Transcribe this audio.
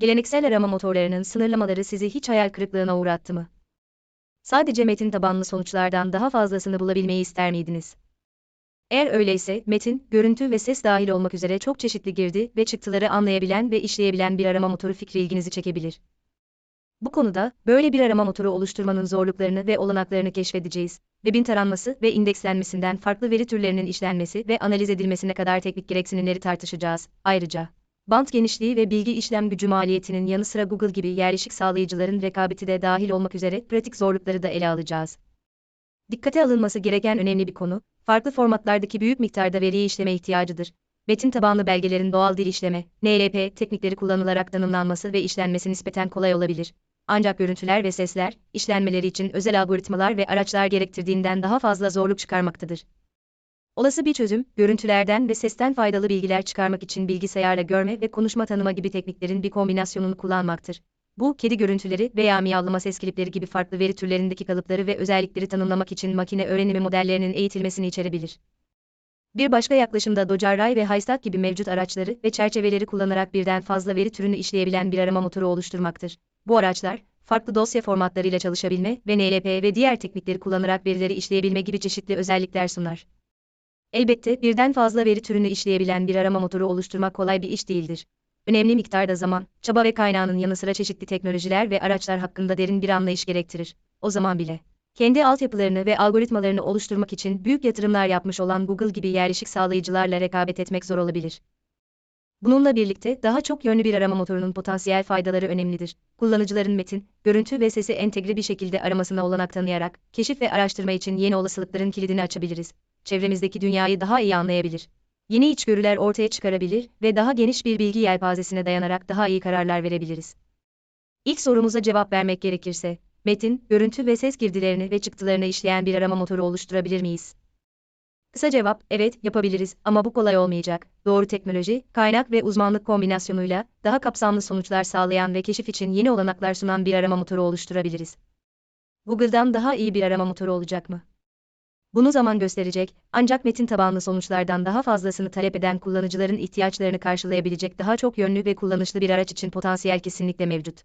Geleneksel arama motorlarının sınırlamaları sizi hiç hayal kırıklığına uğrattı mı? Sadece metin tabanlı sonuçlardan daha fazlasını bulabilmeyi ister miydiniz? Eğer öyleyse, metin, görüntü ve ses dahil olmak üzere çok çeşitli girdi ve çıktıları anlayabilen ve işleyebilen bir arama motoru fikri ilginizi çekebilir. Bu konuda, böyle bir arama motoru oluşturmanın zorluklarını ve olanaklarını keşfedeceğiz. Webin taranması ve indekslenmesinden farklı veri türlerinin işlenmesi ve analiz edilmesine kadar teknik gereksinimleri tartışacağız. Ayrıca, bant genişliği ve bilgi işlem gücü maliyetinin yanı sıra Google gibi yerleşik sağlayıcıların rekabeti de dahil olmak üzere pratik zorlukları da ele alacağız. Dikkate alınması gereken önemli bir konu, farklı formatlardaki büyük miktarda veriyi işleme ihtiyacıdır. Metin tabanlı belgelerin doğal dil işleme, NLP teknikleri kullanılarak tanımlanması ve işlenmesi nispeten kolay olabilir. Ancak görüntüler ve sesler, işlenmeleri için özel algoritmalar ve araçlar gerektirdiğinden daha fazla zorluk çıkarmaktadır. Olası bir çözüm, görüntülerden ve sesten faydalı bilgiler çıkarmak için bilgisayarla görme ve konuşma tanıma gibi tekniklerin bir kombinasyonunu kullanmaktır. Bu, kedi görüntüleri veya miyavlama ses klipleri gibi farklı veri türlerindeki kalıpları ve özellikleri tanımlamak için makine öğrenimi modellerinin eğitilmesini içerebilir. Bir başka yaklaşımda Dojarray ve Haystack gibi mevcut araçları ve çerçeveleri kullanarak birden fazla veri türünü işleyebilen bir arama motoru oluşturmaktır. Bu araçlar, farklı dosya formatlarıyla çalışabilme ve NLP ve diğer teknikleri kullanarak verileri işleyebilme gibi çeşitli özellikler sunar. Elbette birden fazla veri türünü işleyebilen bir arama motoru oluşturmak kolay bir iş değildir. Önemli miktarda zaman, çaba ve kaynağının yanı sıra çeşitli teknolojiler ve araçlar hakkında derin bir anlayış gerektirir. O zaman bile kendi altyapılarını ve algoritmalarını oluşturmak için büyük yatırımlar yapmış olan Google gibi yerleşik sağlayıcılarla rekabet etmek zor olabilir. Bununla birlikte daha çok yönlü bir arama motorunun potansiyel faydaları önemlidir. Kullanıcıların metin, görüntü ve sesi entegre bir şekilde aramasına olanak tanıyarak, keşif ve araştırma için yeni olasılıkların kilidini açabiliriz. Çevremizdeki dünyayı daha iyi anlayabilir. Yeni içgörüler ortaya çıkarabilir ve daha geniş bir bilgi yelpazesine dayanarak daha iyi kararlar verebiliriz. İlk sorumuza cevap vermek gerekirse, metin, görüntü ve ses girdilerini ve çıktılarını işleyen bir arama motoru oluşturabilir miyiz? Kısa cevap, evet, yapabiliriz ama bu kolay olmayacak. Doğru teknoloji, kaynak ve uzmanlık kombinasyonuyla daha kapsamlı sonuçlar sağlayan ve keşif için yeni olanaklar sunan bir arama motoru oluşturabiliriz. Google'dan daha iyi bir arama motoru olacak mı? Bunu zaman gösterecek, ancak metin tabanlı sonuçlardan daha fazlasını talep eden kullanıcıların ihtiyaçlarını karşılayabilecek daha çok yönlü ve kullanışlı bir araç için potansiyel kesinlikle mevcut.